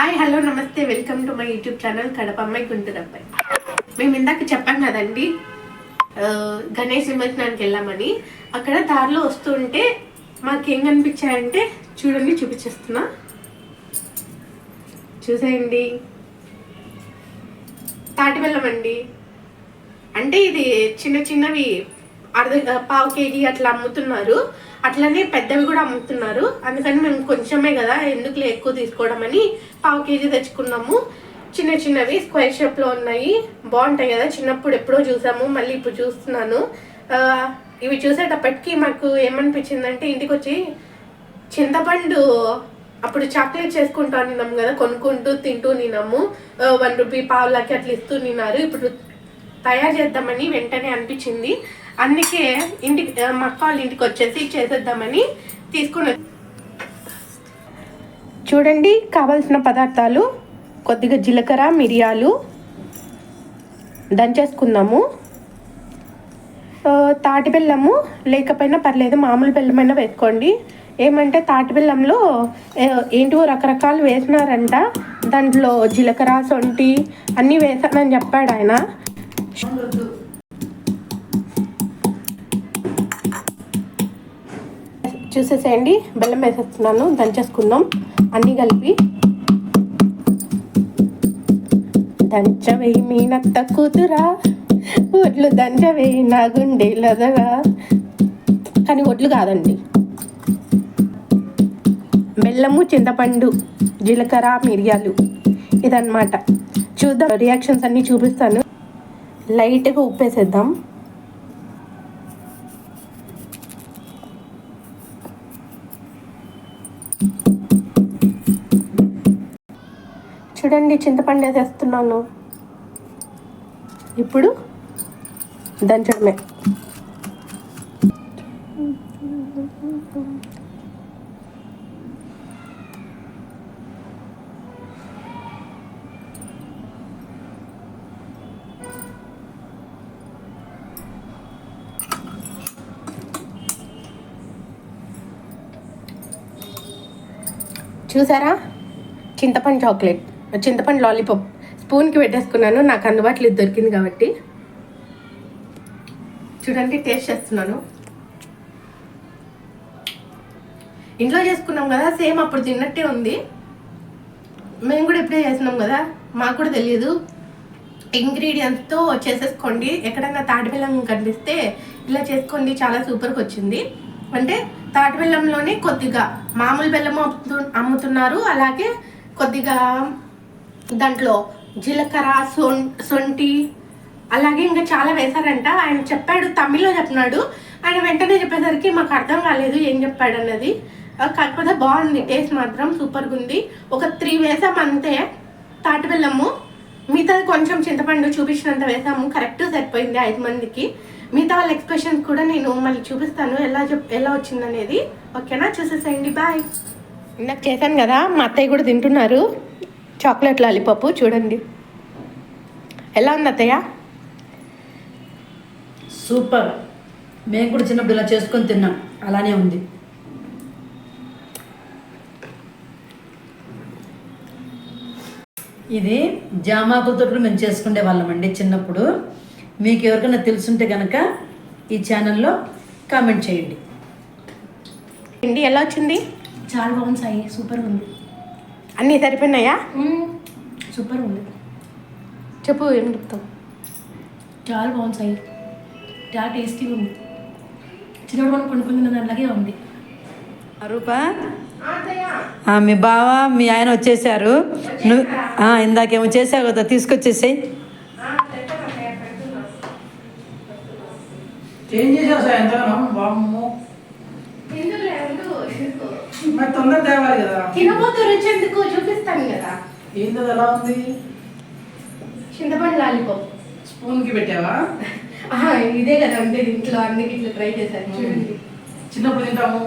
Hi hello namaste. Welcome to my YouTube channel Kadapa అమ్మాయి గుంటూరు అబ్బాయి. మేము ఇందాక చెప్పాం కదండి గణేష్ నిమజ్జనానికి వెళ్ళామని. అక్కడ దారిలో వస్తుంటే మాకేం కనిపించాయంటే చూడండి చూపించేస్తున్నా. చూసేయండి. తాటి అండి. అంటే ఇది చిన్న చిన్నవి అర్ధ పావు కేజీ అట్లా అమ్ముతున్నారు. అట్లనే పెద్దవి కూడా అమ్ముతున్నారు. అందుకని మేము కొంచెమే కదా ఎందుకులే ఎక్కువ తీసుకోవడం అని పావు కేజీ తెచ్చుకున్నాము. చిన్న చిన్నవి స్క్వేర్ షేప్లో ఉన్నాయి. బాగుంటాయి కదా. చిన్నప్పుడు ఎప్పుడో చూసాము. మళ్ళీ ఇప్పుడు చూస్తున్నాను. ఇవి చూసేటప్పటికి మాకు ఏమనిపించిందంటే ఇంటికి వచ్చి చింతపండు అప్పుడు చాక్లెట్ చేసుకుంటా నిన్నాము కదా. కొనుక్కుంటూ తింటూ నిన్నాము. వన్ రూపీ పావులకి అట్లా ఇస్తూ నిన్నారు. ఇప్పుడు తయారు చేద్దామని వెంటనే అనిపించింది. అందుకే ఇంటికి మక్క మా అక్క వాళ్ళ ఇంటికి వచ్చేసి చేసేద్దామని తీసుకుని చూడండి కావాల్సిన పదార్థాలు. కొద్దిగా జీలకర్ర మిరియాలు. దంచేసుకుందాము ఆ, తాటి బెల్లము లేకపోయినా పర్లేదు మామూలు బెల్లమైనా వేసుకోండి. ఏమంటే తాటి బెల్లంలో ఏంటివో రకరకాలు వేసినారంట. దాంట్లో జీలకర్ర సొంటి అన్నీ వేసానని చెప్పాడు ఆయన. చూసేసేయండి బెల్లం వేసేస్తున్నాను దంచేసుకుందాం. అన్నీ కలిపి. దంచవేయి మీ నత్త కూతురా ఒడ్లు దంచవేయి నా గుండెలదగా కానీ ఒడ్లు కాదండి. బెల్లము చింతపండు జీలకర్ర మిరియాలు ఇదన్నమాట. చూద్దాం రియాక్షన్స్ అన్నీ చూపిస్తాను. లైట్గా ఉప్పేసేద్దాం. చూడండి చింతపండు వేసేస్తున్నాను. ఇప్పుడు దంచడమే. చూసారా? చింతపండు చాక్లెట్. చింతపండు లాలీపాప్. స్పూన్కి పెట్టేసుకున్నాను. నాకు అందుబాటులో ఇది దొరికింది కాబట్టి. చూడండి టేస్ట్ చేస్తున్నాను. ఇంట్లో చేసుకున్నాం కదా సేమ్ అప్పుడు తిన్నట్టే ఉంది. మేము కూడా ఎప్పుడే చేసినాం కదా మాకు కూడా తెలియదు. ఇంగ్రీడియంట్స్తో చేసేసుకోండి. ఎక్కడైనా తాటిబెల్లం కనిపిస్తే ఇలా చేసుకోండి. చాలా సూపర్గా వచ్చింది. అంటే తాటి బెల్లంలోనే కొద్దిగా మామూలు బెల్లం అమ్ముతు- అమ్ముతున్నారు. అలాగే కొద్దిగా దాంట్లో జీలకర్ర సొం సొంటి అలాగే ఇంకా చాలా వేశారంట. ఆయన చెప్పాడు తమిళ్ళో చెప్పినాడు. ఆయన వెంటనే చెప్పేసరికి మాకు అర్థం కాలేదు ఏం చెప్పాడు అన్నది. కాకపోతే బాగుంది టేస్ట్ మాత్రం సూపర్గా ఉంది. ఒక త్రీ వేసాం అంతే. తాటి బెల్లము మిగతాది కొంచెం చింతపండు చూపించినంత వేసాము. కరెక్ట్ సరిపోయింది ఐదు మందికి. మిగతా వాళ్ళ ఎక్స్ప్రెషన్స్ కూడా నేను మళ్ళీ చూపిస్తాను. ఎలా చెప్ ఎలా వచ్చిందనేది. ఓకేనా? చూసేసేయండి. బాయ్ ఇందాక చేశాను కదా మా అత్తయ్య కూడా తింటున్నారు. చాక్లెట్ లాలీపాప్ చూడండి. ఎలా ఉంది అత్తయ్య? సూపర్. మేము కూడా చిన్నప్పుడు ఇలా చేసుకొని తిన్నాం. అలానే ఉంది. ఇది జామాకులతో మేము చేసుకునే వాళ్ళమండి చిన్నప్పుడు. మీకు ఎవరికైనా తెలుసుంటే కనుక ఈ ఛానల్లో కామెంట్ చేయండి. అండి ఎలా వచ్చింది? చాలా బాగుంది సాయి సూపర్ ఉంది. అన్నీ సరిపోయినాయా? సూపర్ ఉంది. చెప్పు ఏం చెప్తావు? చాలా బాగుంది సాయి. చాలా టేస్టీగా ఉంది. చిన్నప్పుడు మనం కొనుక్కున్న దాంట్లాగే ఉంది. రూపా ఆ, మీ బావ మీ ఆయన వచ్చేసారు. నువ్వు ఆ, ఇందాకేమో చేసావు కదా తీసుకొచ్చేసేయి. ఏం చేసావు సాయంత్రం? బామ్ము మరి తొందర తేవాలి కదా. తినబోతు రుచి ఎందుకు చూపిస్తాను కదా. ఏంది అది ఎలా ఉంది? చింతపండు లాలీపాప్. స్పూన్కి పెట్టావా? ఆహా, ఇదే కదా అంటే ఇంట్లో అన్ని ఇట్లా ట్రై చేశాను చూడండి. చిన్నప్పుడు తింటాము.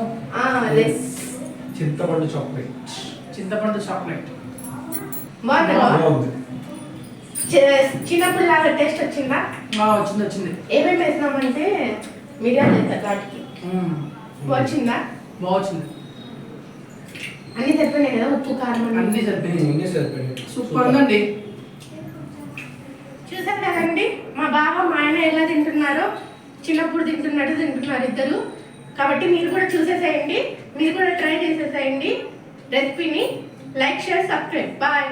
చింతపండు చాక్లెట్. చింతపండు చాక్లెట్. బాగుంది? చిన్నప్పుడు లాగా టేస్ట్ వచ్చిందా? వచ్చింది వచ్చింది. ఏమేమి వేసినామంటే మిరియాలు వేసారు వాటికి మ్మ్. వచ్చిందా బాగా వచ్చింది అన్ని సరిపోయినాయి కదా ఉప్పు కారం అన్ని? అన్ని సరిపోయింది ఇన్ని సరిపోయింది సూపర్. ఉందండి. చూసారు కదండి మా బావ మా ఆయన ఎలా తింటున్నారో చిన్నప్పుడు తింటున్నట్టు తింటున్నారు ఇద్దరు. కాబట్టి మీరు కూడా చూసేసేయండి మీరు కూడా ట్రై చేసేసేయండి రెసిపీని. Like share subscribe. బాయ్.